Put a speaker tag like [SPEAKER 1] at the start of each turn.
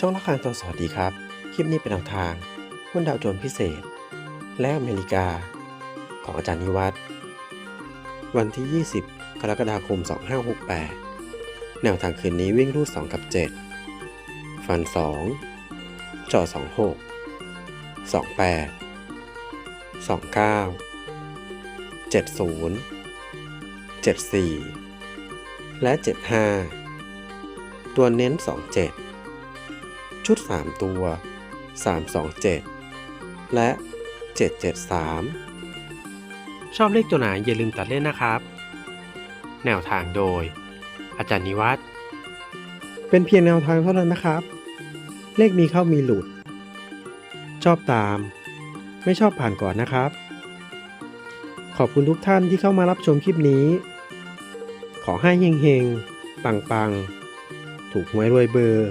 [SPEAKER 1] ช่องละครตัวสวัสดีครับ คลิปนี้เป็นแนวทางหุ้นดาวโจนส์พิเศษ และอเมริกา ของอาจารย์นิวัฒน์วันที่ 20 กรกฎาคม 2568 แนวทางคืนนี้วิ่งรูด 2 กับ 7 ฟัน 2จอ26 28 29 70 74 และ 75 ตัวเน้น 27 ชุด 3 ตัว 327 และ 773 ชอบเลขตัวไหนอย่าลืมตัดเล่นนะครับ แนวทางโดย อาจารย์นิวัฒน์เป็นเพียงแนวทางเท่านั้นนะครับ เลขมีเข้ามีหลุด ชอบตาม ไม่ชอบผ่านก่อนนะครับ ขอบคุณทุกท่านที่เข้ามารับชมคลิปนี้ ขอให้เฮงๆ ปังๆ ถูกหวยรวยเบอร์